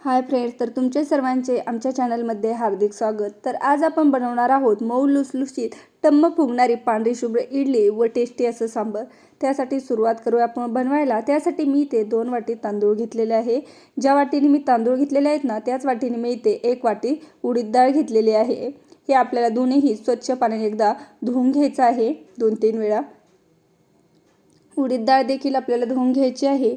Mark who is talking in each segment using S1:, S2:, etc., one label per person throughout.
S1: Hi friends तर तुमचे सर्वांचे आमच्या चॅनलमध्ये हार्दिक स्वागत. तर आज आपण बनवणार आहोत मऊ लुसलुशीत टम्म फुगणारी पांढरी शुभ्र इडली व टेस्टी असं सांबर. त्यासाठी सुरुवात करूया आपण बनवायला. त्यासाठी मी इथे दोन वाटी तांदूळ घेतलेले आहे. ज्या वाटीने मी तांदूळ घेतलेले आहेत ना त्याच वाटीने मी इथे एक वाटी उडीद डाळ घेतलेली आहे. हे आपल्याला दोन्हीही स्वच्छ पाण्याने एकदा धुवून घ्यायचं आहे दोन तीन वेळा. उडीद डाळ देखील आपल्याला धुवून घ्यायची आहे.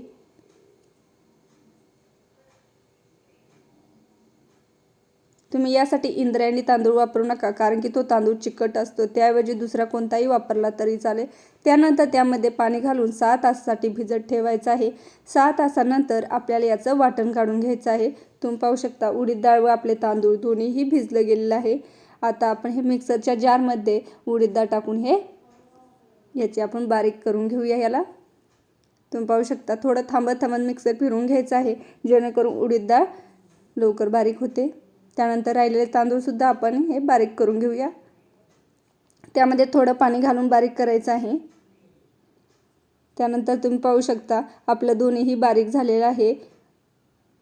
S1: तुम्ही यासाठी इंद्रायणी तांदूळ वापरू नका कारण की तो तांदूळ चिकट असतो. त्याऐवजी दुसरा कोणताही वापरला तरी चालेल. त्यानंतर त्यामध्ये पाणी घालून सहा तासासाठी भिजत ठेवायचं आहे. सहा तासानंतर आपल्याला याचं वाटण काढून घ्यायचं आहे. तुम्ही पाहू शकता उडीद डाळ व आपले तांदूळ दोन्हीही भिजलं गेलेलं आहे. आता आपण हे मिक्सरच्या जारमध्ये उडीद डाळ टाकून हे याची आपण बारीक करून घेऊया याला. तुम्ही पाहू शकता थोडं थांबत थांबत मिक्सर फिरून घ्यायचं आहे जेणेकरून उडीद डाळ लवकर बारीक होते. त्यानंतर राहिलेले तांदूळसुद्धा आपण हे बारीक करून घेऊया. त्यामध्ये थोडं पाणी घालून बारीक करायचं आहे. त्यानंतर तुम्ही पाहू शकता आपलं दोन्हीही बारीक झालेलं आहे.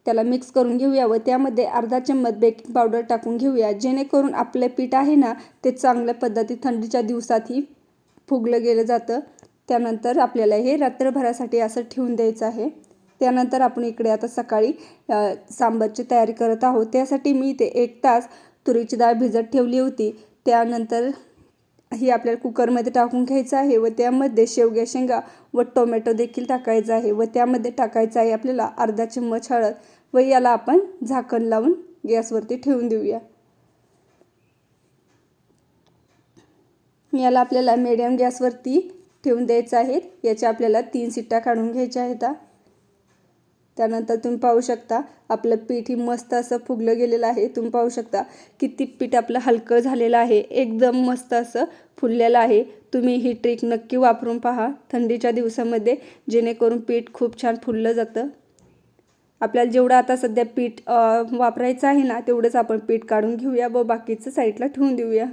S1: त्याला मिक्स करून घेऊया व त्यामध्ये अर्धा चम्मच बेकिंग पावडर टाकून घेऊया. जेणेकरून आपलं पीठ आहे ना ते चांगल्या पद्धतीत थंडीच्या दिवसातही फुगलं गेलं जातं. त्यानंतर आपल्याला हे रात्रभरासाठी असं ठेवून द्यायचं आहे. त्यानंतर आपण इकडे आता सकाळी सांबारची तयारी करत आहोत. त्यासाठी मी इथे एक तास तुरीची डाळ भिजत ठेवली होती. त्यानंतर ही आपल्याला कुकरमध्ये टाकून घ्यायचं आहे व त्यामध्ये शेवग्या शेंगा व टोमॅटो देखील टाकायचं आहे व त्यामध्ये टाकायचं आहे आपल्याला अर्धा चम्मच हळद व याला आपण झाकण लावून गॅसवरती ठेवून देऊया. याला आपल्याला मीडियम गॅसवरती ठेवून द्यायचं आहे. याच्या आपल्याला तीन सिट्ट्या काढून घ्यायच्या आहेत. त्यानंतर तुम्ही पाहू शकता आपलं पीठ ही मस्त असं फुगलं गेलेलं आहे. तुम्ही पाहू शकता किती पीठ आपलं हलकं झालेलं आहे. एकदम मस्त असं फुललेलं आहे. तुम्ही ही ट्रिक नक्की वापरून पहा थंडीच्या दिवसामध्ये जेणेकरून पीठ खूप छान फुललं जातं. आपल्याला जेवढं आता सध्या पीठ वापरायचं आहे ना तेवढंच आपण पीठ काढून घेऊया व बाकीचं साईडला ठेवून देऊया.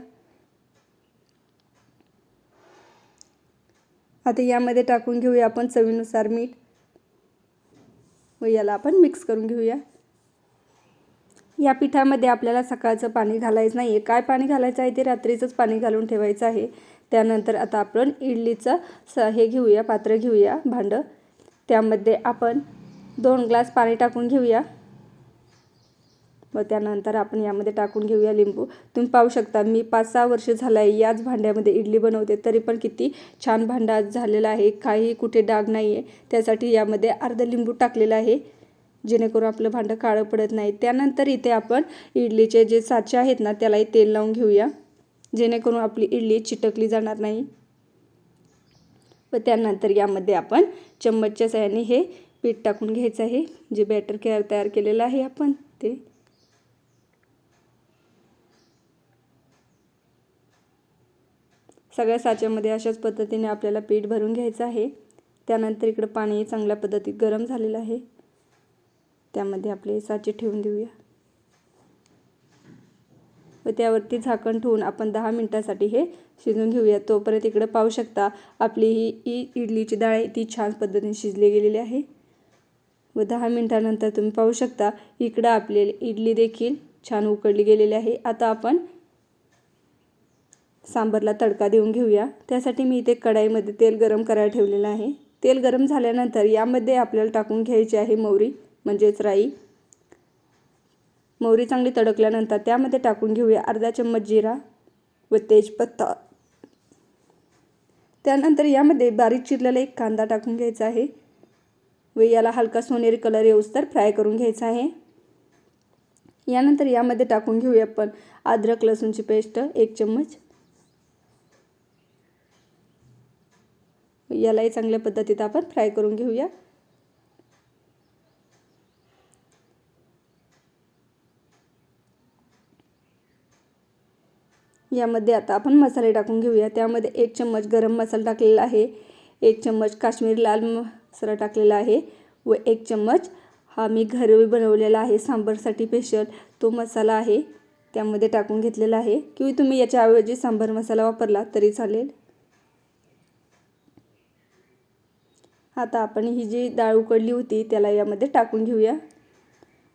S1: आता यामध्ये टाकून घेऊया आपण चवीनुसार मीठ. व याला आपण मिक्स करून घेऊया. या पिठामध्ये आपल्याला सकाळचं पाणी घालायचं नाही आहे काय पाणी घालायचं आहे ते रात्रीचंच पाणी घालून ठेवायचं आहे. त्यानंतर आता आपण इडलीचं स हे घेऊया पात्र घेऊया भांडं. त्यामध्ये आपण दोन ग्लास पाणी टाकून घेऊया. व त्यानंतर आपण यामध्ये टाकून घेऊया लिंबू. तुम्ही पाहू शकता मी पाच सहा वर्ष झालं आहे याच भांड्यामध्ये इडली बनवते तरी पण किती छान भांडा झालेला आहे. काही कुठे डाग नाही आहे त्यासाठी यामध्ये अर्धा लिंबू टाकलेला आहे जेणेकरून आपलं भांडं काळं पडत नाही. त्यानंतर इथे आपण इडलीचे जे साचे आहेत ना त्यालाही तेल लावून घेऊया जेणेकरून आपली इडली चिटकली जाणार नाही. व त्यानंतर यामध्ये आपण चम्मचच्या सहाय्याने हे पीठ टाकून घ्यायचं आहे जे बॅटर केअर तयार केलेलं आहे आपण ते. सगळ्या साच्यामध्ये अशाच पद्धतीने आपल्याला पीठ भरून घ्यायचं आहे. त्यानंतर इकडं पाणी चांगल्या पद्धतीत गरम झालेलं आहे. त्यामध्ये आपले साचे ठेवून देऊया. व त्यावरती झाकण ठेवून आपण दहा मिनटासाठी हे शिजून घेऊया. तोपर्यंत इकडं पाहू शकता आपली ही इडलीची डाळ आहे ती छान पद्धतीने शिजली गेलेली आहे. व दहा मिनटानंतर तुम्ही पाहू शकता इकडं आपली इडली देखील छान उकडली गेलेली आहे. आता आपण सांबरला तडका देऊन घेऊया. त्यासाठी मी इथे कढाईमध्ये तेल गरम करायला ठेवलेलं आहे. तेल गरम झाल्यानंतर यामध्ये आपल्याला टाकून घ्यायची आहे मोहरी म्हणजेच राई. मोहरी चांगली तडकल्यानंतर त्यामध्ये टाकून घेऊया अर्धा चम्मच जिरा व तेजपत्ता. त्यानंतर यामध्ये बारीक चिरलेला एक कांदा टाकून घ्यायचा आहे व याला हलका सोनेरी कलर येऊसतर फ्राय करून घ्यायचा आहे. यानंतर यामध्ये टाकून घेऊया आपण अद्रक लसूणची पेस्ट एक चम्मच. यालाही चांगल्या पद्धतीत आपण फ्राय करून घेऊया. यामध्ये आता आपण मसाले टाकून घेऊया. त्यामध्ये एक चम्मच गरम मसाला टाकलेला आहे. एक चम्मच काश्मीरी लाल मसाला टाकलेला आहे व एक चम्मच हा मी घरी बनवलेला आहे सांबारसाठी स्पेशल तो मसाला आहे. त्यामध्ये टाकून घेतलेला आहे. किंवा तुम्ही याच्याऐवजी सांबार मसाला वापरला तरी चालेल. आता आपण ही जी डाळ उकडली होती त्याला यामध्ये टाकून घेऊया.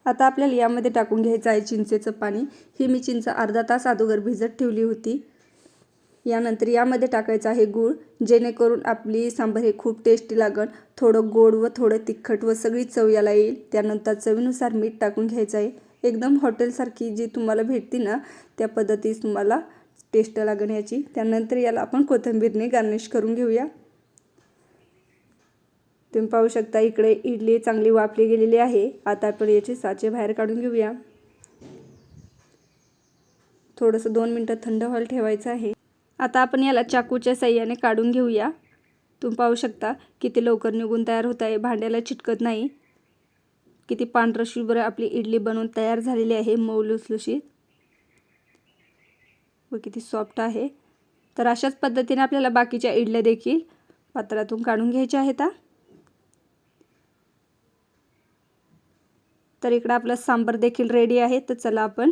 S1: आता आपल्याला यामध्ये टाकून घ्यायचं आहे चिंचेचं पाणी. ही मी चिंच अर्धा तास अगोदर भिजत ठेवली होती. यानंतर यामध्ये टाकायचं आहे गूळ जेणेकरून आपली सांबर हे खूप टेस्टी लागल थोडं गोड व थोडं तिखट व सगळी चव याला येईल. त्यानंतर चवीनुसार मीठ टाकून घ्यायचं आहे. एकदम हॉटेलसारखी जी तुम्हाला भेटते ना त्या पद्धतीस तुम्हाला टेस्ट लागण याची त्यानंतर याला आपण कोथिंबीरने गार्निश करून घेऊया. तुम्ही पाहू शकता इकडे इडली चांगली वाफली गेलेली आहे. आता आपण याचे साचे बाहेर काढून घेऊया. थोडंसं दोन मिनटं थंड व्हायला ठेवायचं आहे. आता आपण याला चाकूच्या साह्याने काढून घेऊया. तुम्ही पाहू शकता किती लवकर निघून तयार होत आहे. भांड्याला चिटकत नाही. किती पांढरं शुभ्र आपली इडली बनवून तयार झालेली आहे मऊ लुसलुशीत. व किती सॉफ्ट आहे. तर अशाच पद्धतीने आपल्याला बाकीच्या इडल्या देखील पात्रातून काढून घ्यायच्या आहेत. तर इकडं आपला सांबर देखील रेडी आहे. तर चला आपण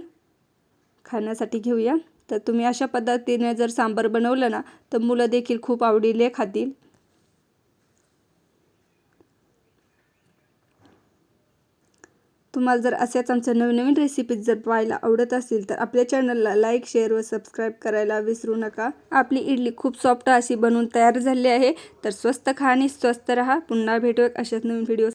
S1: खाण्यासाठी घेऊया. तर तुम्ही अशा पद्धतीने जर सांबार बनवलं ना तर मुलं देखील खूप आवडीले खातील. तुम्हाला जर अशाच आमच्या नवीन नवीन रेसिपीज जर पाहायला आवडत असतील तर आपल्या चॅनलला लाईक शेअर व सबस्क्राईब करायला विसरू नका. आपली इडली खूप सॉफ्ट अशी बनवून तयार झाली आहे. तर स्वस्त खा आणि स्वस्त राहा. पुन्हा भेटूया अशाच नवीन व्हिडिओ